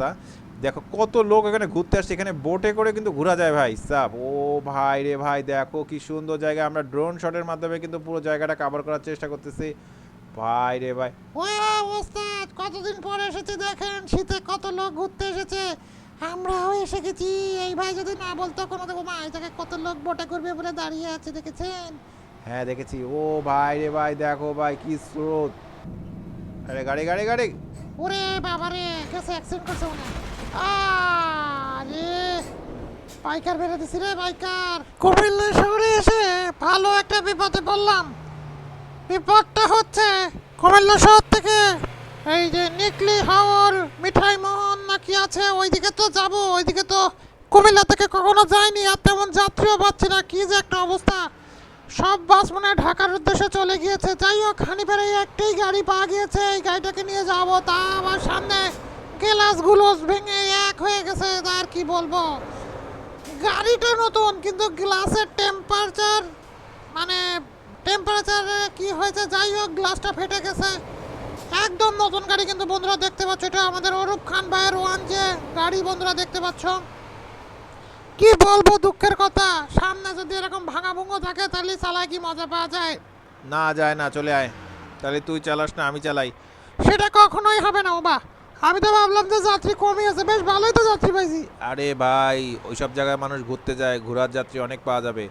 রাস্তা দেখো কত লোক এখানে ঘুরতে আসছে এখানে বোটে করে কিন্তু ঘোরা যায় ভাই। সাপ ও ভাই রে ভাই দেখো কি সুন্দর জায়গা। আমরা ড্রোন শটের মাধ্যমে কিন্তু পুরো জায়গাটা কভার করার চেষ্টা করতেছি। ভাই রে ভাই। ওস্তাদ কতদিন পরে এসেছে দেখেন? শীতে কত লোক ঘুরতে এসেছে। আমরাও এসে গেছি। এই ভাই যদি না বলতো কোনো দেখো মা জায়গায় কত লোক বোটে করবে বলে দাঁড়িয়ে আছে? দেখেছেন? হ্যাঁ দেখেছি। ও ভাই রে ভাই দেখো ভাই কি স্রোত। আরে গাড়ি গাড়ি গাড়ি। ওরে বাবারে গেছে অ্যাক্সিডেন্ট করছে মনে আরে, পাইকার বেড়ে দিছি রে পাইকার। কুমিল্লা শহরে এসে ভালো একটা বিপদে পড়লাম। বিপদটা হচ্ছে কুমিল্লা শহর থেকে এই যে নিকলি হাওর, মিঠাই মোহন নাকি আছে, ওইদিকে তো যাব, ওইদিকে তো কুমিল্লা থেকে কখনো যায়নি আর তেমন যাত্রীও পাচ্ছি না, কি যে একটা অবস্থা। সব বাস মনে ঢাকার উদ্দেশ্যে চলে গিয়েছে। যাই হোক, হানিফের এই একটাই গাড়ি পাওয়া গিয়েছে। এই গাড়িটাকে নিয়ে যাব। তা আমার সামনে গ্লাসগুলো ভেঙে এক হয়ে গেছে। আর কি বলব? গাড়িটা নতুন, কিন্তু গ্লাসের টেম্পারেচার মানে টেম্পারেচারে কি হয়েছে? যাই হোক, গ্লাসটা ফেটে গেছে। একদম নতুন গাড়ি কিন্তু বন্ধুরা দেখতে পাচ্ছ। এটা আমাদের অরূপ খান ভাইয়ের ওয়ান যে গাড়ি বন্ধুরা দেখতে পাচ্ছ। কি বলব দুঃখের কথা? সামনে যদি এরকম ভাঙা ভুঙ্গো থাকে তাহলে চালায় কি মজা পাওয়া যায়? না যায় না চলে আয়। তাহলে তুই চালাস না আমি চালাই। সেটা কখনোই হবে না বাবা আমি তো ভাবলাম যে যাত্রী কমই আছে বেশ ভালোই তো যাত্রী পাইছি। আরে ভাই ওইসব জায়গায় মানুষ ঘুরতে যায় ঘোরার যাত্রী অনেক পাওয়া যাবে।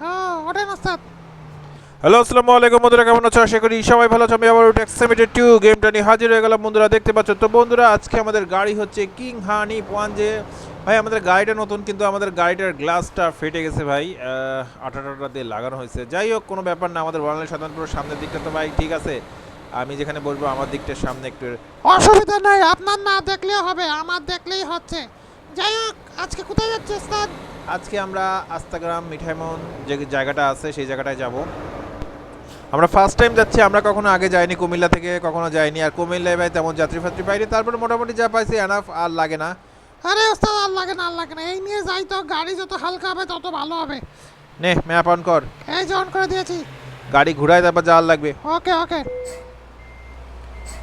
হ্যাঁ ওটাই নাস্তাদ হ্যালো আসসালামু আলাইকুম বন্ধুরা কেমন আছো? আশা করি সবাই ভালো আছো। আমি আবার ট্যাক্সিমিটার টু গেমটা নিয়ে হাজির হয়ে গেলাম। বন্ধুরা দেখতে পাচ্ছ তো বন্ধুরা আজকে আমাদের গাড়ি হচ্ছে কিং হানি যে ভাই আমাদের গাড়িটা নতুন কিন্তু আমাদের গাড়িটার গ্লাসটা ফেটে গেছে ভাই। আটা টাটা দিয়ে লাগানো হয়েছে। যাই হোক কোনো ব্যাপার না আমাদের বাংলাদেশ সাধারণপুর সামনের দিকটা তো ভাই ঠিক আছে। আমি যেখানে বসবো আমার দিকটার সামনে একটু অসুবিধা নাই আপনার না দেখলেও হবে আমার দেখলেই হচ্ছে। যাই হোক আজকে কোথায় যাচ্ছে স্যার আজকে আমরা আস্তাগ্রাম মিঠাইমন যে জায়গাটা আছে সেই জায়গাটায় যাব। আমরা ফার্স্ট টাইম যাচ্ছি আমরা কখনো আগে যাইনি কুমিল্লা থেকে কখনো যাইনি। আর কুমিল্লায় ভাই তেমন যাত্রী ফাত্রী পাইনি। তারপরে মোটামুটি যা পাইছি এনাফ আর লাগে না। আরে ওস্তাদ আর লাগে না আর লাগে না। এই নিয়ে যাই তো গাড়ি যত হালকা হবে তত ভালো হবে। নে ম্যাপ অন কর। এই যে অন করে দিয়েছি। গাড়ি ঘুরায় তারপর যাওয়ার লাগবে। ওকে ওকে।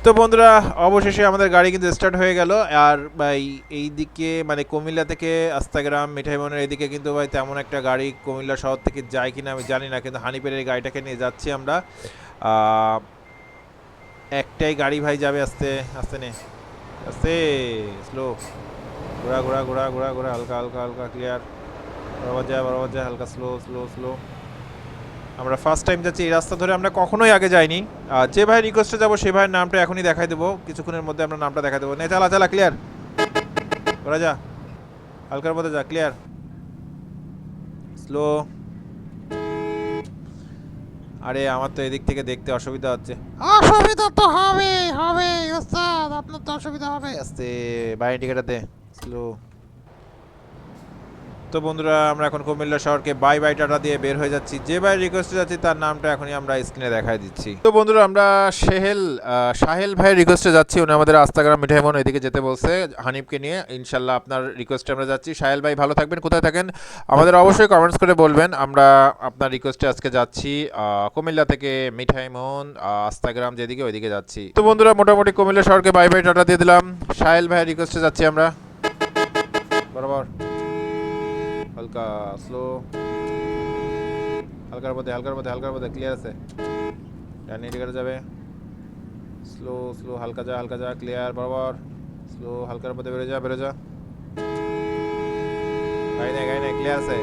তো বন্ধুরা অবশেষে আমাদের গাড়ি কিন্তু স্টার্ট হয়ে গেল। আর ভাই এই দিকে মানে কুমিল্লা থেকে আস্তাগ্রাম মিঠাইমনের এদিকে কিন্তু ভাই তেমন একটা গাড়ি কুমিল্লা শহর থেকে যায় কিনা আমি জানি না কিন্তু হানিপের এই গাড়িটাকে নিয়ে যাচ্ছি আমরা। একটাই গাড়ি ভাই যাবে আস্তে আস্তে নে। আস্তে স্লো ঘোরা ঘোরা ঘোরা ঘোরা ঘোরা হালকা হালকা হালকা ক্লিয়ার বরাবর যায় বরাবর যায় হালকা স্লো স্লো স্লো আমরা ফার্স্ট টাইম যাচ্ছি এই রাস্তা ধরে আমরা কখনোই আগে যাইনি। যে ভাই রিকোয়েস্টে যাব সে ভাইয়ের নামটা এখনই দেখাই দেবো। কিছুক্ষণের মধ্যে আমরা নামটা দেখাই দেবো। নে চালা চালা ক্লিয়ার ঘোরা যা হালকার মধ্যে যা ক্লিয়ার স্লো আরে আমার তো এদিক থেকে দেখতে অসুবিধা হচ্ছে। অসুবিধা তো হবে হবে ওস্তাদ। আপনার তো অসুবিধা হবে। আস্তে বাইরে টিকেটাতে স্লো তো বন্ধুরা আমরা এখন কুমিল্লা শহরকে বাই বাই টাটা দিয়ে বের হয়ে যাচ্ছি। যে বাই রিকোয়েস্টে যাচ্ছি তার নামটা এখনই আমরা স্ক্রিনে দেখাই দিচ্ছি। তো বন্ধুরা আমরা সেহেল সাহেল ভাইয়ের রিকোয়েস্টে যাচ্ছি। উনি আমাদের আস্তাগ্রাম মিঠাইমন এদিকে যেতে বলছে হানিফকে নিয়ে। ইনশাল্লাহ আপনার রিকোয়েস্টে আমরা যাচ্ছি। সাহেল ভাই ভালো থাকবেন কোথায় থাকেন? আমাদের অবশ্যই কমেন্টস করে বলবেন। আমরা আপনার রিকোয়েস্টে আজকে যাচ্ছি কুমিল্লা থেকে মিঠাইমন আহ, আস্তাগ্রাম যেদিকে ওইদিকে যাচ্ছি। তো বন্ধুরা মোটামুটি কুমিল্লা শহরকে বাই বাই টাটা দিয়ে দিলাম। সাহেল ভাইয়ের রিকোয়েস্টে যাচ্ছি আমরা। বরাবর হালকা স্লো হালকার মধ্যে হালকার মধ্যে হালকার মধ্যে ক্লিয়ার আছে। ডান দিকে যাবে। স্লো স্লো হালকা যা হালকা যা ক্লিয়ার বরাবর। স্লো হালকার মধ্যে বেরো যা বেরো যা। গাড়ি নেই গাড়ি নেই ক্লিয়ার আছে।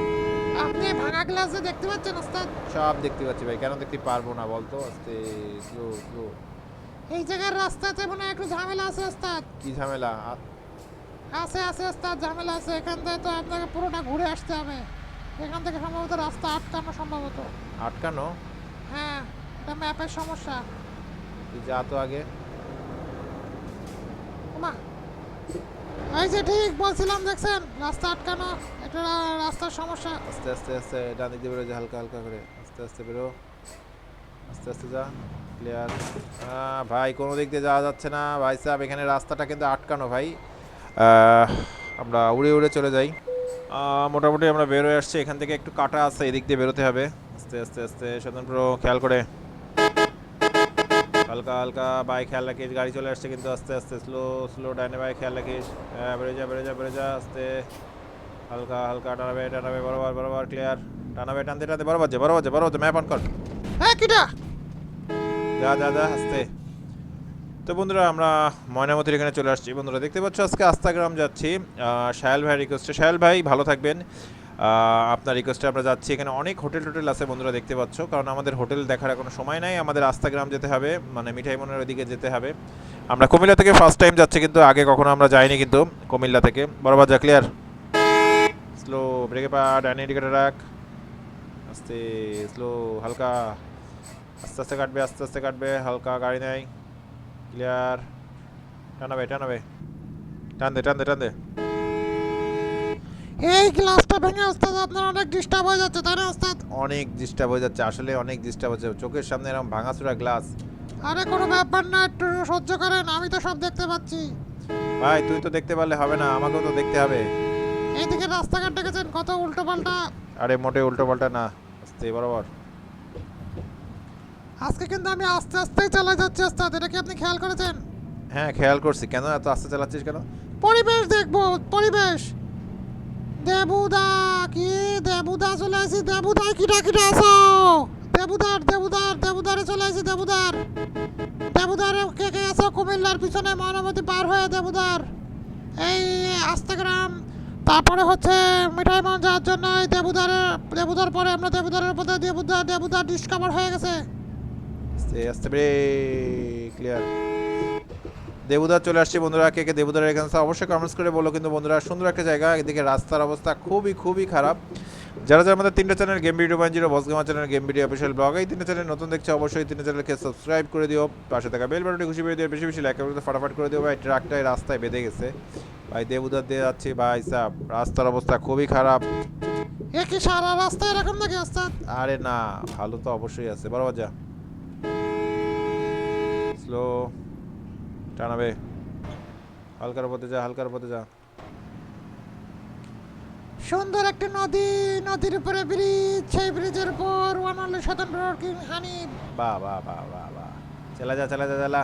আপনি ভাঙা গ্লাসে দেখতে পাচ্ছেন ওস্তাদ? সব দেখতে পাচ্ছি ভাই কেন দেখতে পারব না বলতো? আস্তে স্লো স্লো এই জায়গার রাস্তাতে মনে হয় একটু ঝামেলা আছে ওস্তাদ। কি ঝামেলা? আছে আছে ওস্তাদ ঝামেলা আছে। এখান থেকে তো আপনাকে পুরোটা ঘুরে আসতে হবে। এখান থেকে সম্ভবত রাস্তা আটকানো সম্ভবত। আটকানো? হ্যাঁ এটা ম্যাপের সমস্যা। তুই যা তো আগে। ওমা এই যে ঠিক বলছিলাম দেখছেন? রাস্তা আটকানো এটা রাস্তার সমস্যা। আস্তে আস্তে আস্তে ডান দিক দিয়ে বেরো যা হালকা হালকা করে। আস্তে আস্তে বেরো। আস্তে আস্তে যা ক্লিয়ার ভাই কোনো দিক দিয়ে যাওয়া যাচ্ছে না। ভাই সাহেব এখানে রাস্তাটা কিন্তু আটকানো ভাই। আমরা উড়ে উড়ে চলে যাই। মোটামুটি আমরা বেরোয় আসছি। এখান থেকে একটু কাটা আছে এদিক দিয়ে বেরোতে হবে। আস্তে আস্তে আস্তে স্বতন্ত্র খেয়াল করে। হালকা হালকা বাইক খেয়াল রাখিস গাড়ি চলে আসছে কিন্তু আস্তে আস্তে স্লো স্লো ডাইনে বাইক খেয়াল রাখিস। হ্যাঁ বেড়ে যা বেড়ে যা বেড়ে যা আস্তে। হালকা হালকা টানাবে টানাবে বরাবর বরাবর ক্লিয়ার টানাবে টানতে টানতে বরাবর যা বরাবর যা বরাবর যা ম্যাপ অন কর। হ্যাঁ কিটা? যা যা যা আস্তে। তো বন্ধুরা, আমরা ময়নামতির এখানে চলে আসছি। বন্ধুরা, দেখতে পাচ্ছ আজকে আস্তাগ্রাম যাচ্ছি। সায়াল ভাই রিকোয়েস্টে সায়াল ভাই, ভালো থাকবেন। আপনার রিকোয়েস্টে আমরা যাচ্ছি। এখানে অনেক হোটেল টোটেল আছে বন্ধুরা, দেখতে পাচ্ছ। কারণ আমাদের হোটেল দেখার কোনো সময় নাই। আমাদের আস্তাগ্রাম যেতে হবে মানে মিঠাই মনের ওদিকে যেতে হবে। আমরা কুমিল্লা থেকে ফার্স্ট টাইম যাচ্ছি, কিন্তু আগে কখনো আমরা যাইনি কিন্তু কুমিল্লা থেকে। বরাবর যা ক্লিয়ার স্লো ব্রেকে পা ডাইনি ইন্ডিকেটার রাখ। আস্তে স্লো হালকা। আস্তে আস্তে কাটবে, আস্তে আস্তে কাটবে, হালকা গাড়ি নেই ক্লিয়ার টানাবে টানাবে টান দে টান দে টান দে এই গ্লাসটা ভেঙে ওস্তাদ আপনার অনেক ডিস্টার্ব হয়ে যাচ্ছে তাই না ওস্তাদ? অনেক ডিস্টার্ব হয়ে যাচ্ছে আসলে অনেক ডিস্টার্ব হচ্ছে। চোখের সামনে এরকম ভাঙাচোরা গ্লাস আরে কোনো ব্যাপার না একটু সহ্য করেন আমি তো সব দেখতে পাচ্ছি। ভাই তুই তো দেখতে পারলে হবে না আমাকেও তো দেখতে হবে। এইদিকে রাস্তাঘাট দেখেছেন কত উল্টো পাল্টা আরে মোটে উল্টো পাল্টা না আস্তে বরাবর। আজকে কিন্তু আমি আস্তে আস্তেই চালাই যাচ্ছি ওস্তাদ এটা কি আপনি খেয়াল করেছেন? হ্যাঁ খেয়াল করছি। কেন এত আস্তে চালাচ্ছিস কেন? পরিবেশ দেখব পরিবেশ। দেবুদা কি? দেবুদা চলে আসি। দেবুদা কিটা কিটা আছো? দেবুদার দেবুদার দেবুদারে চলে আসি দেবুদার। দেবুদারে কে কে আছো? কুমিল্লার পিছনে মহানবতী পার হয়ে দেবুদার। এই আস্তাগ্রাম। তারপরে হচ্ছে মিঠাই মন যাওয়ার জন্য এই দেবুদারে দেবুদার পরে আমরা দেবুদারের উপরে দেবুদার দেবুদার ডিসকভার হয়ে গেছে। আস্তে আস্তে ব্রেক ক্লিয়ার দেবুদার চলে আসছে বন্ধুরা কে কে দেবুদারের এখানে অবশ্যই কমেন্টস করে বলো। কিন্তু বন্ধুরা সুন্দর একটা জায়গা এদিকে রাস্তার অবস্থা খুবই খুবই খারাপ। যারা যারা আমাদের তিনটা channel game video point zero বসগামা channel game video official blog এই তিনটা চ্যানেল নতুন দেখছে অবশ্যই তিনটা চ্যানেলকে সাবস্ক্রাইব করে দিও। পাশে থাকা বেল বাটনটি খুশি করে দিও বেশি বেশি লাইক করে ফটাফট করে দিও। ভাই ট্রাকটাই রাস্তায় বেঁধে গেছে। ভাই দেবুদার দিয়ে যাচ্ছি ভাই সাহ রাস্তার অবস্থা খুবই খারাপ। এ কি সারা রাস্তা এরকম নাকি ওস্তাদ? আরে না ভালো তো অবশ্যই আছে বরাবর যা স্লো। টানাবে। হালকার পথে যা হালকার পথে যা। সুন্দর একটা নদী নদীর উপরে ব্রিজ সেই ব্রিজের উপর ওয়ান অনলি স্বতন্ত্র হানি বাহ বাহ বাহ বাহ বাহ। চালা যা চালা যা চালা।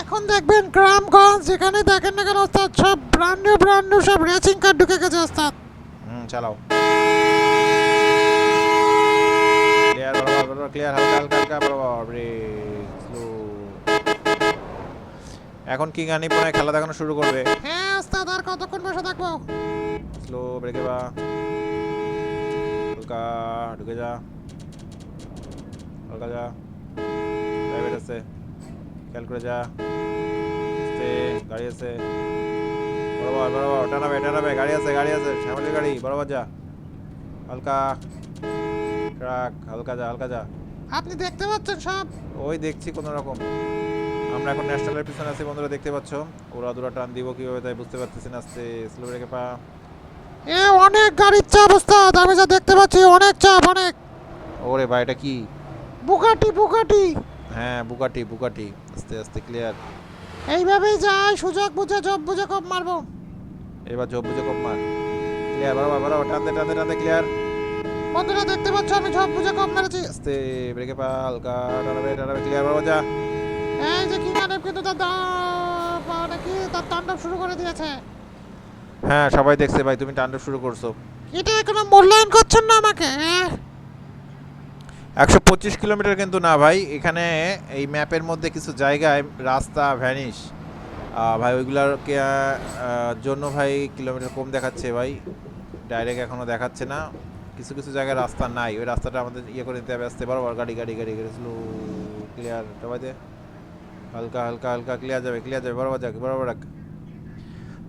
এখন দেখবেন গ্রামগঞ্জ যেখানে দেখেন না কেন ওস্তাদ সব ব্র্যান্ড নিউ ব্র্যান্ড নিউ সব রেসিং কার ঢুকে গেছে ওস্তাদ হুম চালাও। ক্লিয়ার বরাবর ক্লিয়ার হালকা হালকা হালকা বরাবর ব্রেক স্লো এখন কি গানি পরে খেলা দেখানো শুরু করবে? হ্যাঁ ওস্তাদ আর কতক্ষণ বসে থাকব? স্লো ব্রেকে বা। হালকা ঢুকে যা। হালকা যা। প্রাইভেট আছে। খেয়াল করে যা। আস্তে গাড়ি আছে। বরাবর বরাবর টানাবে টানাবে গাড়ি আছে গাড়ি আছে। শ্যামলির গাড়ি বরাবর যা। হালকা ট্রাক হালকা যা হালকা যা। আপনি দেখতে পাচ্ছেন সব? ওই দেখছি কোনো রকম আমরা এখন ন্যাশনালের পিছনে আছি বন্ধুরা দেখতে পাচ্ছ। ওরা দুরা টান দিব কীভাবে তাই বুঝতে পারতেছি না আস্তে স্লো ব্রেকে পা। এ অনেক গাড়ির চাপ ওস্তাদ। আমি যা দেখতে পাচ্ছি অনেক চাপ অনেক। ওরে ভাই এটা কি? বুকাটি বুকাটি। হ্যাঁ বুকাটি বুকাটি। আস্তে আস্তে ক্লিয়ার এইভাবেই যাই সুযোগ বুঝে জব বুঝে কম মারবো। এবার জব বুঝে কম মার। ক্লিয়ার বরাবর বরাবর টানতে টানতে টানতে ক্লিয়ার বন্ধুরা দেখতে পাচ্ছ আমি জব বুঝে কম মেরেছি। আস্তে ব্রেকে পা হালকা টানাবে টানাবে ক্লিয়ার বরাবর যা। এই যে কি মানে কিন্তু তার মানে কি? তার তাণ্ডব শুরু করে দিয়েছে। হ্যাঁ সবাই দেখছে ভাই তুমি টান্ডব শুরু করছ। এটা কোনো মূল্যায়ন করছেন না আমাকে হ্যাঁ? একশো পঁচিশ কিলোমিটার কিন্তু না ভাই এখানে এই ম্যাপের মধ্যে কিছু জায়গায় রাস্তা ভ্যানিশ। ভাই ওইগুলোর জন্য ভাই কিলোমিটার কম দেখাচ্ছে ভাই ডাইরেক্ট এখনও দেখাচ্ছে না। কিছু কিছু জায়গায় রাস্তা নাই ওই রাস্তাটা আমাদের ইয়ে করে নিতে হবে আসতে বরাবর গাড়ি গাড়ি গাড়ি স্লো ক্লিয়ার সবাই হালকা হালকা হালকা ক্লিয়ার যাবে ক্লিয়ার যাবে বরাবর যাক বরাবর রাখ।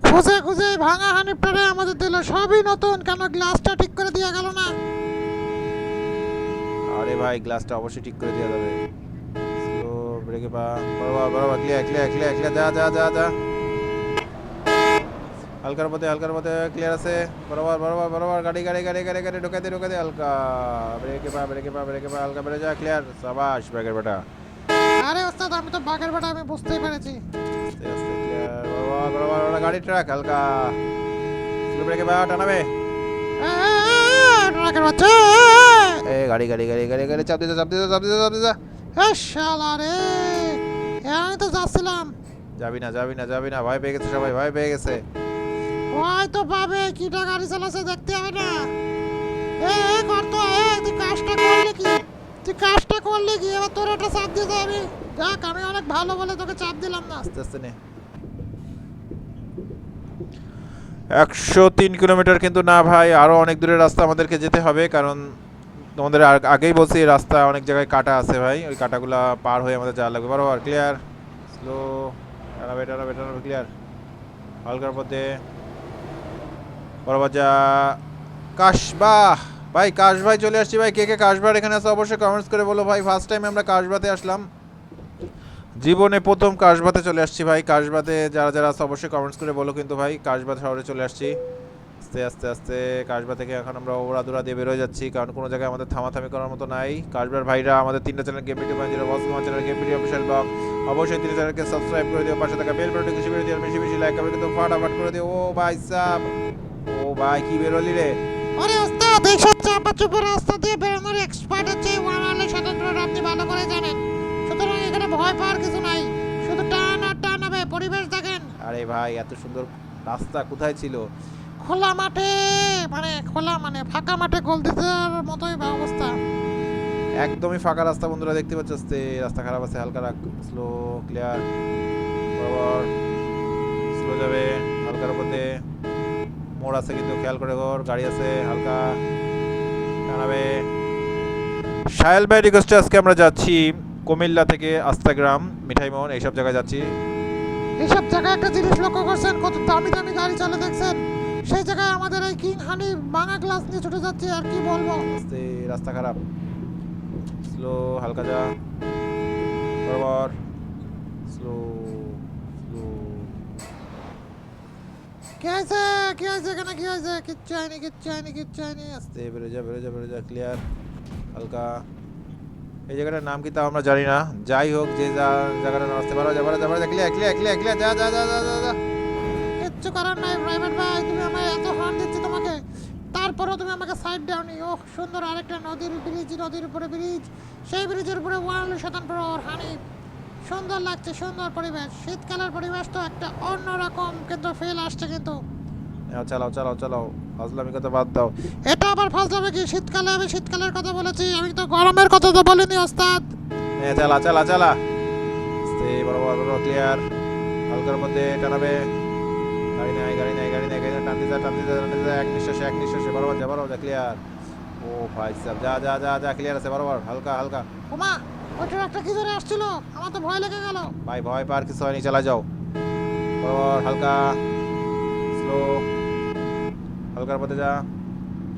খুঁজে খুঁজে ভাঙা হানিফটারে আমাদের দিল সবই নতুন। কেন গ্লাসটা ঠিক করে দেওয়া গেল না? আরে ভাই গ্লাসটা অবশ্যই ঠিক করে দেওয়া যাবে। স্লো ব্রেকে পা বরাবর বরাবর ক্লিয়ার ক্লিয়ার ক্লিয়ার ক্লিয়ার যা যা যা যা। হালকার পথে হালকার পথে ক্লিয়ার আছে। বরাবর বরাবর বরাবর গাড়ি গাড়ি গাড়ি গাড়ি গাড়ি ঢোকে দে ঢোকে দে হালকা। ব্রেকে পা ব্রেকে পা ব্রেকে পা হালকা বেড়ে যা ক্লিয়ার সাবাস ব্যাগের বেটা। আরে ওস্তাদ আমি তো বাঘের বেটা আমি বুঝতেই পেরেছি। গাড়ি ট্রাক হালকা। স্লো ব্রেকে পা টানাবে। ট্রাকের বাচ্চা এ গাড়ি গাড়ি গাড়ি গাড়ি গাড়ি চাপ দিতে চাপ দিতে চাপ দিতে চাপ দিতে। এ শালা রে। হ্যাঁ আমি তো যাচ্ছিলাম। যাবি না যাবি না যাবি না ভয় পেয়ে গেছে সবাই ভয় পেয়ে গেছে। ওই তো পাবে কিটা গাড়ি চালাচ্ছে দেখতে হবে না। এ এ করতো এ তুই কাজটা করলে কি? তুই কাজটা করলে কি? এবার তোর একটা চাপ দিতে হবে। দেখ, আমি অনেক ভালো বলে তোকে চাপ দিলাম না। আস্তে আস্তে নে। একশো তিন কিলোমিটার কিন্তু না ভাই আরও অনেক দূরের রাস্তা আমাদেরকে যেতে হবে, কারণ তোমাদের আগ- আগেই বলছি রাস্তা অনেক জায়গায় কাটা আছে ভাই, ওই কাটাগুলা পার হয়ে আমাদের যাওয়া লাগবে। বরাবর ক্লিয়ার স্লো টানাবে টানাবে টানাবে ক্লিয়ার হালকার মধ্যে বরাবর যা, কাশবাহ! ভাই কাশভাই চলে আসছি ভাই, কে কে কাশবার এখানে আছে অবশ্যই কমেন্টস করে বলো ভাই ফার্স্ট টাইম আমরা কাশবাতে আসলাম। জীবনে প্রথম কাশবাতে চলে আসছি ভাই। কাশবাতে যারা যারা আছে অবশ্যই কমেন্টস করে বলো কিন্তু ভাই কাশবাদ শহরে চলে আসছি। আস্তে আস্তে আস্তে কাশবা থেকে এখন আমরা ওড়াদুরা দিয়ে বেরোয় যাচ্ছি, কারণ কোনো জায়গায় আমাদের থামাথামি করার মতো নাই। কাশবার ভাইরা আমাদের তিনটা চ্যানেল গেম ভিডিও পাঁচ zero boss channel game video official blog অবশ্যই তিনটা চ্যানেলকে সাবস্ক্রাইব করে দিও, পাশে থাকা বেল বাটনটি খুশি করে দিও, বেশি বেশি লাইক করবে কিন্তু ফাটাফাট করে দিও। ও ভাই সাব, ও ভাই, কি বেরোলি রে? আরে ওস্তাদ এইসব চাপা চুপের রাস্তা দিয়ে বেরোনোর এক্সপার্ট হচ্ছে ওয়ান আলে স্বতন্ত্র আপনি ভালো করে জানেন। এখানে ভয় পাওয়ার কিছু নাই। শুধু টান আর টান হবে পরিবেশ দেখেন। আরে ভাই এত সুন্দর রাস্তা কোথায় ছিল? খোলা মাঠে মানে খোলা মানে ফাঁকা মাঠে গোল দিতে মতোই অবস্থা। একদমই ফাঁকা রাস্তা বন্ধুরা দেখতে পাচ্ছ আস্তে রাস্তা খারাপ আছে হালকা রাখ স্লো ক্লিয়ার বরাবর স্লো যাবে হালকার মধ্যে মোড় আছে কিন্তু খেয়াল করে ঘর গাড়ি আছে হালকা টানাবে। সাহেল ভাই রিকোয়েস্টে আজকে আমরা যাচ্ছি কুমিল্লা থেকে আস্তাগ্রাম মিঠাইমোহন এইসব জায়গায় যাচ্ছি। এইসব জায়গায় একটা জিনিস লক্ষ্য করছেন কত দামি দামি গাড়ি চলে দেখছেন? সেই জায়গায় আমাদের এই কিং হানি ভাঙা গ্লাস নিয়ে ছুটে যাচ্ছে আর কি বলব? আস্তে রাস্তা খারাপ। স্লো হালকা যা। বরাবর। স্লো স্লো কি হয়েছে? কি হয়েছে এখানে? কি হয়েছে? কিচ্ছু হয়নি কিচ্ছু হয়নি কিচ্ছু হয়নি। আস্তে বেরো যা বেরো যা বেরো যা ক্লিয়ার হালকা। এই জায়গাটার নাম কি তাও আমরা জানি না। যাই হোক, যে যা জায়গাটার নাম আসতে পারো যা পারো যা পারো একলে ক্লিয়ার ক্লিয়ার যা যা যা যা যা। কিচ্ছু করার নাই প্রাইভেট ভাই, তুমি আমায় এত হর্ন দিচ্ছি তোমাকে। তারপরেও তুমি আমাকে সাইড দাওনি। ও সুন্দর আরেকটা নদীর ব্রিজ নদীর উপরে ব্রিজ সেই ব্রিজের উপরে ওয়ান শতাংশ হানি সুন্দর লাগছে, সুন্দর পরিবেশ। শীতকালের পরিবেশ তো একটা অন্যরকম, কিন্তু ফিল আসছে কিন্তু। চালাও চালাও চালাও। ফাজলামি কথা বাদ দাও। এটা আবার হবে কি? শীতকালে আমি শীতকালের কথা বলেছি আমি তো গরমের কথা তো বলিনি ওস্তাদ। হ্যাঁ চালা চালা চালা। আস্তে বরাবর বরাবর ক্লিয়ার হালকার মধ্যে টানাবে। গাড়ি নাই গাড়ি নাই গাড়ি নাই গাড়ি নাই। টানতে যা টানতে যা টানতে যা। এক নিঃশ্বাসে এক নিঃশ্বাসে। বরাবর যা বরাবর যা ক্লিয়ার ও ভাই সাহেব যা যা যা যা ক্লিয়ার আছে বরাবর হালকা হালকা। ওমা ওইটার একটা কি ধরে আসছিল? আমার তো ভয় লেগে গেল। ভাই ভয় পার কিছু হয়নি চালা যাও। বরাবর হালকা। স্লো হালকার পথে যা।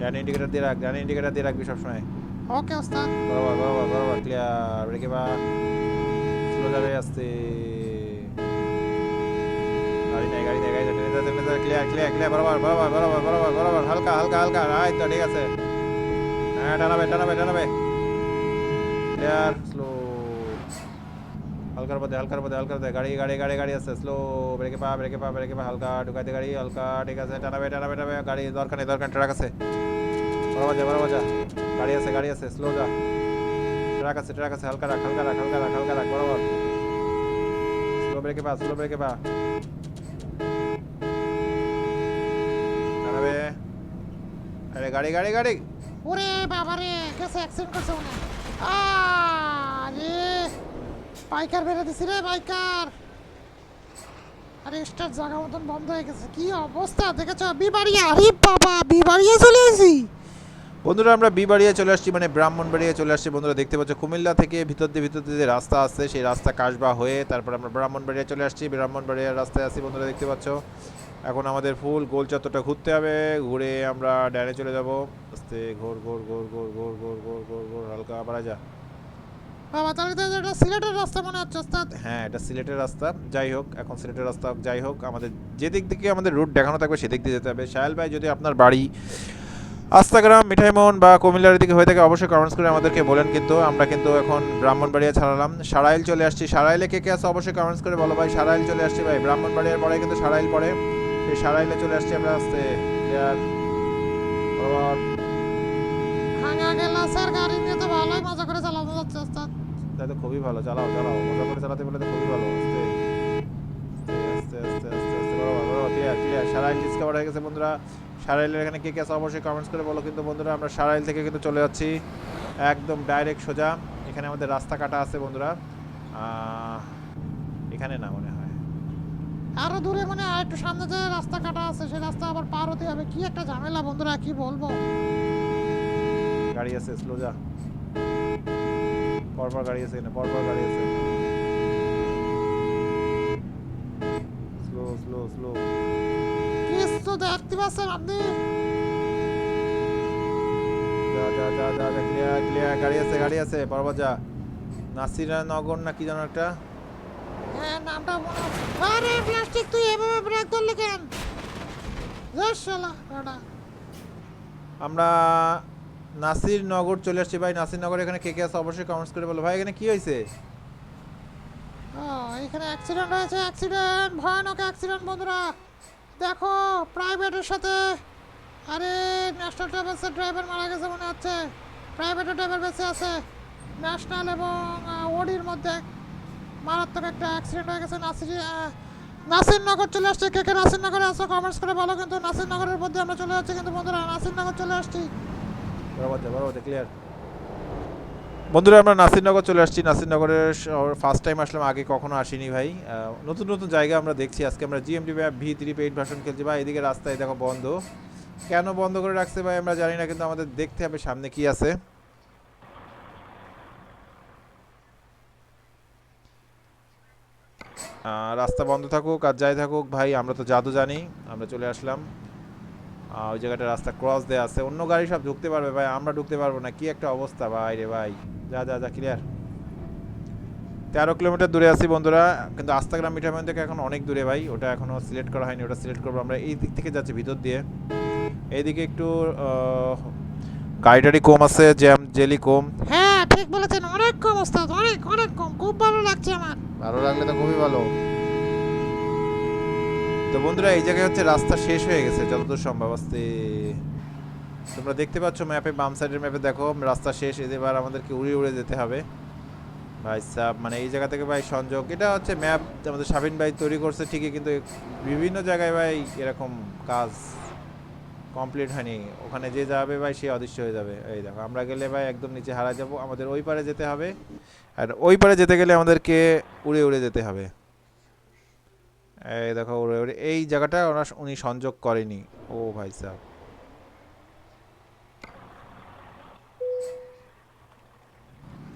ডান ইন্ডিকেটার দিয়ে রাখ ডান ইন্ডিকেটার দিয়ে রাখবি সবসময়। ওকে ওস্তাদ। বরাবর বরাবর বরাবর ক্লিয়ার ব্রেকে বা স্লো যাবে আস্তে। গাড়ি নেই গাড়ি নেই গাড়ি নেই টেনে যা ক্লিয়ার ক্লিয়ার ক্লিয়ার বরাবর বরাবর বরাবর বরাবর বরাবর হালকা হালকা হালকা রাইট তো ঠিক আছে। হ্যাঁ টানাবে টানাবে টানাবে। ক্লিয়ার স্লো হালকার পথে হালকার পথে হালকার পথে গাড়ি গাড়ি গাড়ি গাড়ি আছে স্লো ব্রেকে পা ব্রেকে পা ব্রেকে পা হালকা ঢুকাইতে গাড়ি হালকা ঠিক আছে টানাবে টানাবে টানাবে গাড়ি দরকার নেই দরকার ট্রাক আছে বরাবর যা বরাবর যা গাড়ি আছে গাড়ি আছে স্লো যা ট্রাক আছে ট্রাক আছে হালকা রাখ হালকা রাখ হালকা রাখ হালকা রাখ বরাবর স্লো ব্রেকে পা স্লো ব্রেকে পা টানাবে আরে গাড়ি গাড়ি গাড়ি ওরে বাবারে গেছে অ্যাক্সিডেন্ট করছে মনে হয়। বাইকার বেড়ে দিছি রে বাইকার আরে, স্টার জায়গা মতন বন্ধ হয়ে গেছে। কি অবস্থা? দেখেছ? বিবাড়িয়া! আরে বাবা, বিবাড়িয়া চলে এসেছি! বন্ধুরা, আমরা বিবাড়িয়া চলে আসছি মানে ব্রাহ্মণবাড়িয়া চলে আসছি। বন্ধুরা, দেখতে পাচ্ছ, কুমিল্লা থেকে ভিতর দিয়ে ভিতর দিয়ে যে রাস্তা আছে সেই রাস্তা কাশবা হয়ে তারপর আমরা ব্রাহ্মণবাড়িয়া চলে আসছি। ব্রাহ্মণবাড়িয়ার রাস্তায় আছি, বন্ধুরা, দেখতে পাচ্ছ। এখন আমাদের ফুল গোল চত্বরটা ঘুরতে হবে, ঘুরে আমরা ডানে চলে যাব। আস্তে, ঘোর ঘোর ঘোর ঘোর ঘোর ঘোর ঘোর ঘোর ঘোর, হালকা বাড়া যা। বাবা তাহলে তো এটা সিলেটের রাস্তা মনে হচ্ছে ওস্তাদ। হ্যাঁ এটা সিলেটের রাস্তা। যাই হোক এখন সিলেটের রাস্তা যাই হোক আমাদের যে দিক থেকে আমাদের রুট দেখানো থাকবে সেদিক দিয়ে যেতে হবে। সাহেল ভাই যদি আপনার বাড়ি আস্তাগ্রাম মিঠাইমোহন বা কুমিল্লার দিকে হয়ে থাকে অবশ্যই কমেন্টস করে আমাদেরকে বলেন কিন্তু। আমরা কিন্তু এখন ব্রাহ্মণবাড়িয়া ছাড়ালাম। সারাইল চলে আসছি। সারাইলে কে কে আছে অবশ্যই কমেন্টস করে বলো ভাই। সারাইল চলে আসছি ভাই। ব্রাহ্মণবাড়িয়ার পরে কিন্তু সারাইল পড়ে। সেই সারাইলে চলে আসছি আমরা আসতে। ভাঙা গেলাসের গাড়ি নিয়ে তো ভালোই মজা করে চালানো যাচ্ছে ওস্তাদ তাহলে খুবই ভালো চালাও চালাও মজা করে চালাতে বলে তো খুবই ভালো আস্তে আস্তে আস্তে আস্তে আস্তে বরাবর বরাবর ক্লিয়ার ক্লিয়ার সারাইল ডিসকভার হয়ে গেছে বন্ধুরা। সারাইলের এখানে কে কে আছে অবশ্যই কমেন্টস করে বলো কিন্তু বন্ধুরা আমরা সারাইল থেকে কিন্তু চলে যাচ্ছি। একদম ডাইরেক্ট সোজা এখানে আমাদের রাস্তা কাটা আছে বন্ধুরা। এখানে না মনে হয়। আরও দূরে মানে আর একটু সামনে যে রাস্তা কাটা আছে সেই রাস্তা আবার পার হতে হবে। কি একটা ঝামেলা বন্ধুরা কি বলব? গাড়ি আছে স্লো যা। পরপর গাড়ি আছে এখানে পরপর গাড়ি আছে। স্লো স্লো স্লো কিছু দেখতে পাচ্ছেন আপনি? যা যা যা যা যা ক্লিয়ার ক্লিয়ার গাড়ি আছে গাড়ি আছে পরপর যা। না কি একটা? হ্যাঁ নামটা মনে আরে প্লাস্টিক তুই এভাবে ব্রেক কেন? আমরা নাসির নগর চলে আসছি। ভাই নাসির নগর এখানে কে কে আছে? অবশ্যই কমেন্টস করে বলো। ভাই এখানে কি হয়েছে? ও, এখানে অ্যাক্সিডেন্ট হয়েছে অ্যাক্সিডেন্ট ভয়ানক অ্যাক্সিডেন্ট বন্ধুরা। দেখো প্রাইভেটের সাথে। আরে ন্যাশনাল ট্রাভেলসের ড্রাইভার মারা গেছে মনে হচ্ছে। প্রাইভেটের ড্রাইভার বেঁচে আছে। ন্যাশনাল এবং ওডির মধ্যে মারাত্মক একটা অ্যাক্সিডেন্ট হয়ে গেছে। নাসির আহ, নাসিরনগর চলে আসছে। কে কে নাসিরনগরে আসো কমেন্টস করে বলো। কিন্তু নাসিরনগরের মধ্যে আমরা চলে যাচ্ছি। কিন্তু বন্ধুরা নাসিরনগর চলে আসছি। বরাবর বরাবর ক্লিয়ার বন্ধুরা, আমরা নাসিরনগর চলে আসছি। নাসিরনগরের ফার্স্ট টাইম আসলাম, আগে কখনো আসিনি ভাই। নতুন নতুন জায়গা আমরা দেখছি। আজকে আমরা GMT V three paid version খেলছি। ভাই, এদিকে রাস্তায় দেখো বন্ধ। কেন বন্ধ করে রাখছে ভাই, আমরা জানি না, কিন্তু আমাদের দেখতে হবে সামনে কি আছে। রাস্তা বন্ধ থাকুক আর যাই থাকুক, ভাই, আমরা তো জাদু জানি। আমরা চলে আসলাম। ওই জায়গাটা রাস্তা ক্রস দেওয়া আছে। অন্য গাড়ি সব ঢুকতে পারবে ভাই আমরা ঢুকতে পারব না। কি একটা অবস্থা ভাই রে ভাই। যা যা যা ক্লিয়ার তেরো কিলোমিটার দূরে আছি বন্ধুরা কিন্তু আস্তাগ্রাম মিঠামন থেকে এখন অনেক দূরে ভাই। ওটা এখনও সিলেক্ট করা হয়নি ওটা সিলেক্ট করব আমরা। এই দিক থেকে যাচ্ছি ভিতর দিয়ে। এইদিকে একটু আহ, গাড়ি টাড়ি কম আছে জ্যাম জেলি কম। হ্যাঁ ঠিক বলেছেন। অনেক কম ওস্তাদ অনেক অনেক কম। খুব ভালো লাগছে আমার। ভালো লাগলে তো খুবই ভালো। তো বন্ধুরা, এই জায়গায় হচ্ছে রাস্তা শেষ হয়ে গেছে যতদূর সম্ভব। আস্তে তোমরা দেখতে পাচ্ছ ম্যাপে, বাম সাইডের ম্যাপে দেখো, রাস্তা শেষ। এবার আমাদেরকে উড়ে উড়ে যেতে হবে। ভাই সাহ মানে এই জায়গা থেকে ভাই সংযোগ। এটা হচ্ছে ম্যাপ, আমাদের সাবিন ভাই তৈরি করছে ঠিকই, কিন্তু বিভিন্ন জায়গায় ভাই এরকম কাজ কমপ্লিট হয়নি। ওখানে যে যাবে ভাই, সে অদৃশ্য হয়ে যাবে। এই দেখো, আমরা গেলে ভাই একদম নিচে হারা যাব। আমাদের ওই পারে যেতে হবে। আর ওই পারে যেতে গেলে আমাদেরকে উড়ে উড়ে যেতে হবে। এই দেখো এই জায়গাটা ওরা উনি সংযোগ করেনি। ও ভাই সাহ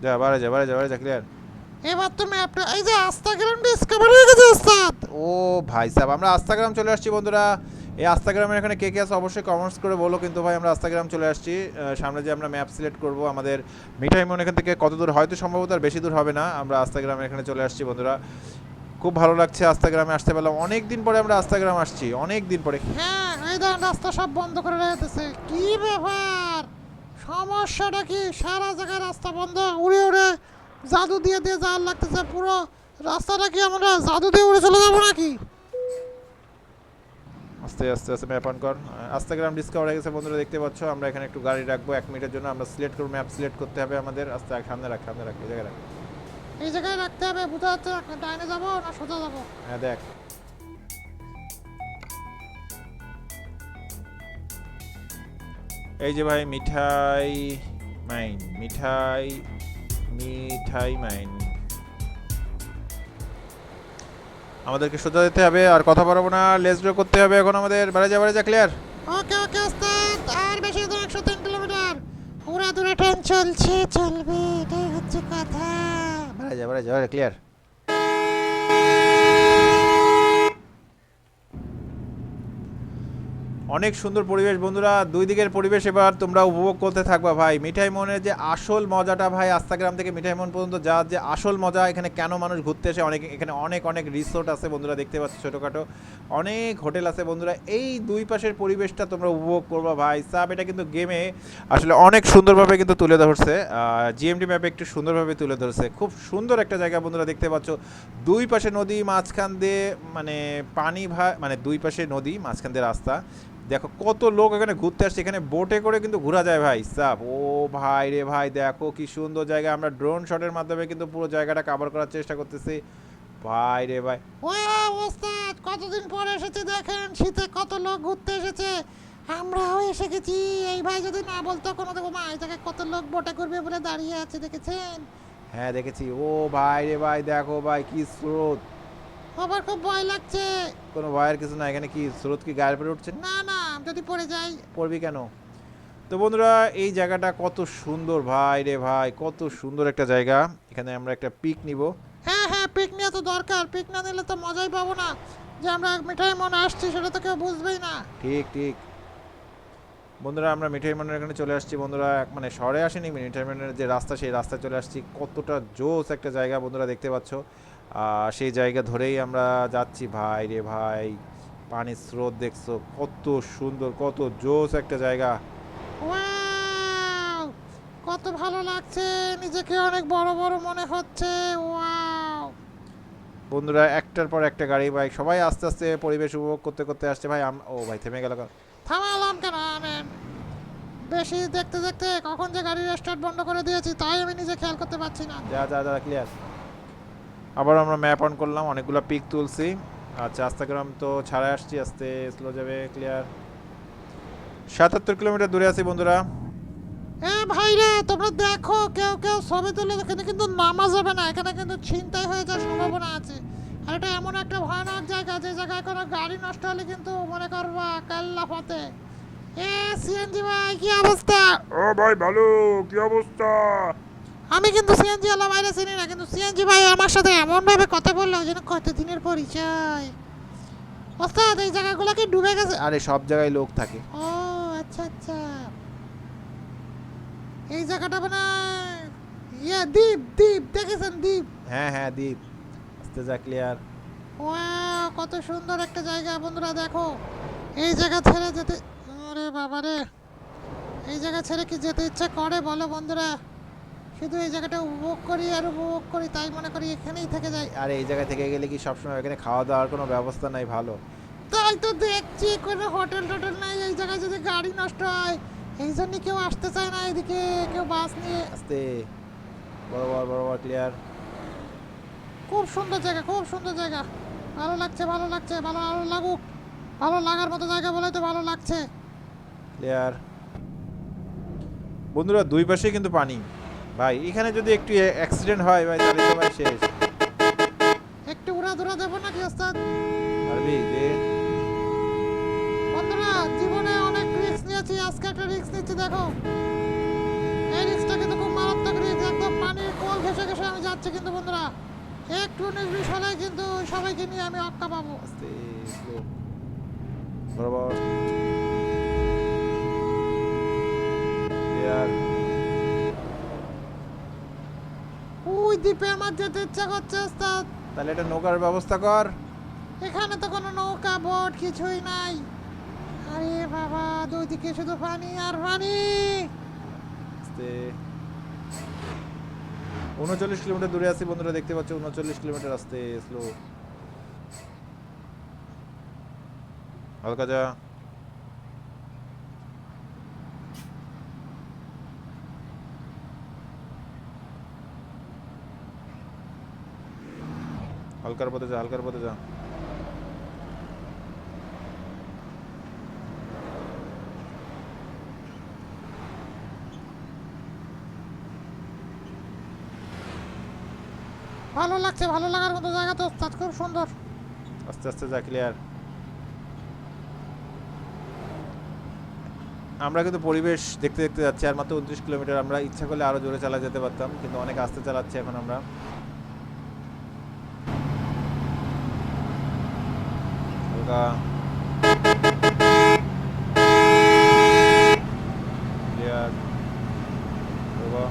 যা বাড়ে যা বাড়ে যা বাড়ে যা ক্লিয়ার এবার তো ম্যাপটা এই যে আস্তাগ্রাম ডিসকভার হয়ে গেছে ওস্তাদ। ও ভাই সাহেব আমরা আস্তাগ্রাম চলে আসছি বন্ধুরা। এই আস্তাগ্রামের এখানে কে কে আছে অবশ্যই কমেন্টস করে বলো কিন্তু ভাই আমরা আস্তাগ্রাম চলে আসছি। সামনে যে আমরা ম্যাপ সিলেক্ট করব আমাদের মিঠাই মন এখান থেকে কত দূর হয়তো সম্ভবত আর বেশি দূর হবে না আমরা আস্তাগ্রামের এখানে চলে আসছি বন্ধুরা। খুব ভালো লাগছে আস্তাগ্রামে আসতে পারলাম অনেক দিন পরে আমরা আস্তাগ্রাম আসছি অনেক দিন পরে। হ্যাঁ এই দেখেন রাস্তা সব বন্ধ করে রেখেছে কি ব্যাপার? সমস্যাটা কি? সারা জায়গায় রাস্তা বন্ধ উড়ে উড়ে জাদু দিয়ে দিয়ে জাল লাগতেছে পুরো। রাস্তাটা কি আমরা জাদু দিয়ে উড়ে চলে যাব নাকি? আস্তে আস্তে আস্তে ম্যাপ অন কর। আস্তাগ্রাম ডিসকাভার হয়ে গেছে বন্ধুরা দেখতে পাচ্ছ। আমরা এখানে একটু গাড়ি রাখব এক মিনিটের জন্য আমরা সিলেক্ট করব ম্যাপ সিলেক্ট করতে হবে আমাদের। আস্তে সামনে রাখ সামনে রাখ জায়গায় রাখ। এই জায়গায় রাখতে হবে বোঝা যাচ্ছে ডাইনে যাব না সোজা যাব। হ্যাঁ দেখ। এই যে ভাই মিঠাই মাইন মিঠাই মিঠাই মাইন। আমাদেরকে সোজা যেতে হবে আর কথা বলব না লেস ড্র করতে হবে এখন আমাদের। বাড়ি যা বাড়ি যা ক্লিয়ার ওকে ওকে ওস্তাদ। আর বেশি তো একশো তিন কিলোমিটার। উড়া দূরে ট্রেন চলছে চলবে এটাই হচ্ছে কথা। বাড়ি যা বাড়ি যা অনেক সুন্দর পরিবেশ বন্ধুরা। দুই দিকের পরিবেশ এবার তোমরা উপভোগ করতে থাকবা ভাই। মিঠাই মনের যে আসল মজাটা ভাই আস্তাগ্রাম থেকে মিঠাই মন পর্যন্ত যা যে আসল মজা, এখানে কেন মানুষ ঘুরতে আসে অনেক, এখানে অনেক অনেক রিসোর্ট আছে বন্ধুরা, দেখতে পাচ্ছ ছোটোখাটো। অনেক হোটেল আছে বন্ধুরা। এই দুই পাশের পরিবেশটা তোমরা উপভোগ করবা ভাই। সাব এটা কিন্তু গেমে আসলে অনেক সুন্দরভাবে কিন্তু তুলে ধরছে। জিএমডি ম্যাপে একটু সুন্দরভাবে তুলে ধরছে। খুব সুন্দর একটা জায়গা বন্ধুরা, দেখতে পাচ্ছ। দুই পাশে নদী, মাঝখান দিয়ে মানে পানি ভা মানে দুই পাশে নদী, মাঝখান দিয়ে রাস্তা। দেখো কত লোক এখানে ঘুরতে আসছে এখানে বোটে করে কিন্তু ঘোরা যায় ভাই সাপ। ও ভাই রে ভাই দেখো কি সুন্দর জায়গা। আমরা ড্রোন শটের মাধ্যমে কিন্তু পুরো জায়গাটা কভার করার চেষ্টা করতেছি। ভাই রে ভাই। ওস্তাদ কতদিন পর এসেছে দেখেন শীতে কত লোক ঘুরতে এসেছে। আমরাও এসে গেছি। এই ভাই যদি না বলতো কোনো দেখো মা এই কত লোক বোটে করবে বলে দাঁড়িয়ে আছে দেখেছেন? হ্যাঁ দেখেছি। ও ভাই রে ভাই দেখো ভাই কি স্রোত। আমার খুব ভয় লাগছে। কোনো ভয়ের কিছু না এখানে কি স্রোত কি গায়ের পরে উঠছে? না না যদি পড়ে যাই। পড়বি কেন? তো বন্ধুরা এই জায়গাটা কত সুন্দর ভাই রে ভাই কত সুন্দর একটা জায়গা। এখানে আমরা একটা পিক নিব। হ্যাঁ হ্যাঁ পিক নিয়ে তো দরকার। পিক না নিলে তো মজাই পাবো না। যে আমরা মিঠাই মনে আসছি সেটা তো কেউ বুঝবেই না। ঠিক ঠিক। বন্ধুরা আমরা মিঠাই মনের এখানে চলে আসছি বন্ধুরা। মানে শহরে আসেনি মিঠাই মনের যে রাস্তা সেই রাস্তায় চলে আসছি। কতটা জোস একটা জায়গা বন্ধুরা দেখতে পাচ্ছ। আর সেই জায়গা ধরেই আমরা যাচ্ছি। ভাই রে ভাই পানির স্রোত দেখছ কত সুন্দর কত জোস একটা জায়গা। কত ভালো লাগছে নিজেকে অনেক বড় বড় মনে হচ্ছে বন্ধুরা একটার পর একটা গাড়ি বাইক সবাই আস্তে আস্তে পরিবেশ উপভোগ করতে করতে আসছে ভাই ও ভাই থেমে গেল থামালাম কেন আমি বেশি দেখতে দেখতে কখন যে গাড়ির স্টার্ট বন্ধ করে দিয়েছি তাই আমি নিজে খেয়াল করতে পারছি না। যা যা যা ক্লিয়ার আবার আমরা ম্যাপ অন করলাম অনেকগুলো পিক তুলছি। আচ্ছা আস্তাগ্রাম তো ছাড়াই আসছি আস্তে স্লো যাবে ক্লিয়ার সাতাত্তর কিলোমিটার দূরে আছি বন্ধুরা। এ ভাইরা তোমরা দেখো কেউ কেউ ছবি তুলে এখানে কিন্তু নামা যাবে না এখানে কিন্তু ছিনতাই হয়ে যাওয়ার সম্ভাবনা আছে। আর এটা এমন একটা ভয়ানক জায়গা যে জায়গায় কোনো গাড়ি নষ্ট হলে কিন্তু মনে করবা কাল্লা ফতে এ সিএনজি ভাই কি অবস্থা? ও ভাই ভালো কি অবস্থা? আমি কিন্তু সিএনজি আলা বাইরে চিনি না কিন্তু সিএনজি ভাই আমার সাথে এমন ভাবে কথা বলল যেন কত দিনের পরিচয়। ওস্তাদ এই জায়গাগুলো কি ডুবে গেছে? আরে সব জায়গায় লোক থাকে। ও আচ্ছা আচ্ছা। এই জায়গাটা মানে ইয়ে দ্বীপ দ্বীপ দেখেছেন দ্বীপ? হ্যাঁ হ্যাঁ দ্বীপ। আস্তে যা ক্লিয়ার ওয়াও কত সুন্দর একটা জায়গা বন্ধুরা দেখো। এই জায়গা ছেড়ে যেতে আরে বাবা রে এই জায়গা ছেড়ে কি যেতে ইচ্ছা করে বলো বন্ধুরা। শুধু এই জায়গাটা উপভোগ করি আর উপভোগ করি তাই মনে করি এখানেই থেকে যাই। আর এই জায়গা থেকে গেলে কি সবসময় এখানে খাওয়া দাওয়ার কোনো ব্যবস্থা নাই? ভালো। তাই তো দেখছি কোনো হোটেল টোটেল নাই এই জায়গায় যদি গাড়ি নষ্ট হয় এই জন্য কেউ আসতে চায় না এদিকে কেউ বাস নিয়ে। আস্তে। বরাবর বরাবর ক্লিয়ার খুব সুন্দর জায়গা খুব সুন্দর জায়গা। ভালো লাগছে ভালো লাগছে ভালো ভালো লাগুক। ভালো লাগার মতো জায়গা বলে তো ভালো লাগছে। ক্লিয়ার বন্ধুরা দুই পাশে কিন্তু পানি। ভাই এখানে যদি একটু অ্যাক্সিডেন্ট হয় ভাই তাহলে ভাই শেষ। একটু উড়া ধুরা দেবো নাকি ওস্তাদ? পারবি দে বন্ধুরা জীবনে অনেক রিস্ক নিয়েছি আজকে একটা রিস্ক নিচ্ছি দেখো। এই রিস্কটা কিন্তু খুব মারাত্মক রিস্ক একদম পানির কোল ঘেসে ঘেসে আমি যাচ্ছি কিন্তু বন্ধুরা। একটু নির্বিষ হলে কিন্তু সবাইকে নিয়ে আমি অক্কা পাবো। বরাবর। ক্লিয়ার ওই দ্বীপে আমার যেতে ইচ্ছা করছে ওস্তাদ। তাহলে একটা নৌকার ব্যবস্থা কর। এখানে তো কোনো নৌকা বোট কিছুই নাই। আরে বাবা দুই দিকে শুধু পানি আর পানি। উনচল্লিশ কিলোমিটার দূরে আছি বন্ধুরা দেখতে পাচ্ছ উনচল্লিশ কিলোমিটার আসতে স্লো হালকা যা। হালকার পথে যা হালকার পথে যা। ভালো লাগছে ভালো লাগার মতো জায়গা তো ওস্তাদ খুব সুন্দর। আস্তে আস্তে যা ক্লিয়ার আমরা কিন্তু পরিবেশ দেখতে দেখতে যাচ্ছি আর মাত্র উনত্রিশ কিলোমিটার। আমরা ইচ্ছা করলে আরও জোরে চালা যেতে পারতাম কিন্তু অনেক আস্তে চালাচ্ছি এখন আমরা। Bravo.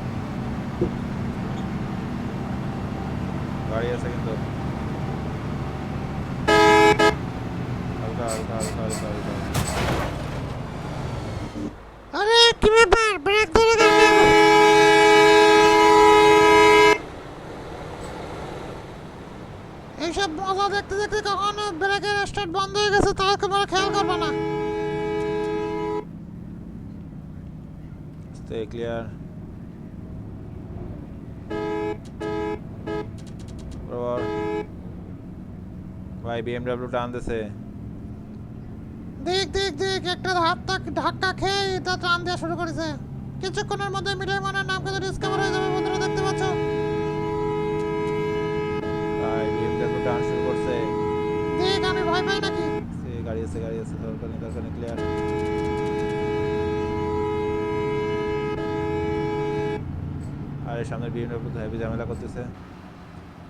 गाड़ी ऐसा किंतु हल्का हल्का हल्का हल्का हल्का अरे কি ব্যাপার ব্রেক ধরে গেল এইসব মজা দেখতে দেখতে কখনো ব্রেকের স্টার্ট বন্ধ হয়ে গেছে তাও তোমার খেয়াল করবে না ক্লিয়ার ভাই বিএমডব্লিউ টানতেছে দেখ দেখ দেখ একটা তাক ধাক্কা খেয়ে এটা টান দেওয়া শুরু করেছে। কিছুক্ষণের মধ্যে মিঠাই মানের নাম কিন্তু ডিসকভার হয়ে যাবে বন্ধুরা দেখতে পাচ্ছ। ভাই বিএমডব্লিউ টান শুরু করছে। দেখ আমি ভয় পাই নাকি? সে গাড়ি আছে গাড়ি আছে দরকার নেই দরকার নেই ক্লিয়ার আর সামনে বিএমডব্লিউ হেভি ঝামেলা করতেছে।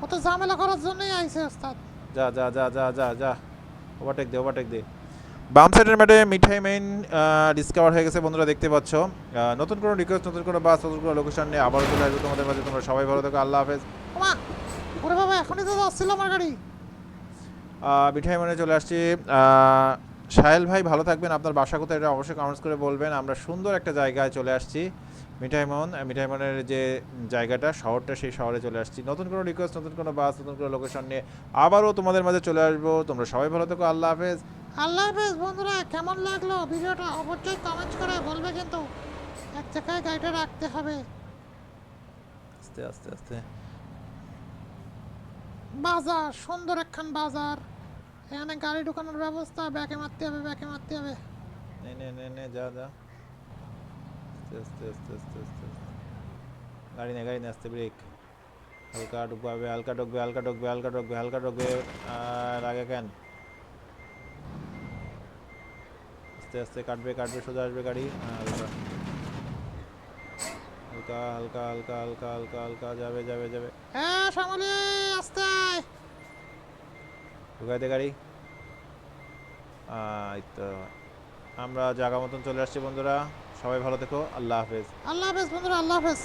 ও তো ঝামেলা করার জন্যই আইছে ওস্তাদ। যা যা যা যা যা যা। ওভারটেক দে ওভারটেক দে। বাম সাইডের ম্যাটে মিঠাই মেইন ডিসকভার হয়ে গেছে বন্ধুরা দেখতে পাচ্ছ। নতুন কোনো রিকোয়েস্ট নতুন কোনো বাস নতুন কোনো লোকেশন নিয়ে আবারও চলে আসবে তোমাদের মাঝে। তোমরা সবাই ভালো থাকো আল্লাহ হাফেজ। ওরে বাবা এখনই তো যাচ্ছিল আমার গাড়ি। মিঠাই মেনে চলে আসছি। সাহেল ভাই ভালো থাকবেন। আপনার বাসা কোথায় এটা অবশ্যই কমেন্টস করে বলবেন। আমরা সুন্দর একটা জায়গায় চলে আসছি। মিঠাই মন মিঠাই যে জায়গাটা শহরটা সেই শহরে চলে আসছি। নতুন কোনো রিকোয়েস্ট নতুন কোনো বাস নতুন কোনো লোকেশন নিয়ে আবারও তোমাদের মাঝে চলে আসব। তোমরা সবাই ভালো থাকো আল্লাহ হাফেজ। আল্লাহ হাফেজ বন্ধুরা কেমন লাগল? ভিডিওটা অবশ্যই কমেন্ট করে বলবে কিন্তু এক জায়গায় গাড়িটা রাখতে হবে। আস্তে আস্তে আস্তে। বাজার সুন্দর একখান বাজার। এখানে গাড়ি ঢুকানোর ব্যবস্থা ব্যাকে মারতে হবে ব্যাকে মারতে হবে। নে নে নে যা যা। আস্তে আস্তে আস্তে আস্তে আস্তে। গাড়ি নে গাড়ি নে আস্তে ব্রেক হালকা ঢুকবে হালকা ঢুকবে হালকা ঢুকবে হালকা ঢুকবে হালকা ঢুকবে আর আগে কেন আস্তে আস্তে কাটবে কাটবে সোজা আসবে গাড়ি হালকা হালকা হালকা হালকা হালকা হালকা হালকা যাবে যাবে যাবে হ্যাঁ শ্যামলি আস্তে ঢুকাই দে গাড়ি এই তো আমরা জায়গা মতন চলে আসছি বন্ধুরা সবাই ভালো থেকো আল্লাহ হাফেজ। আল্লাহ হাফেজ বন্ধুরা আল্লাহ হাফেজ।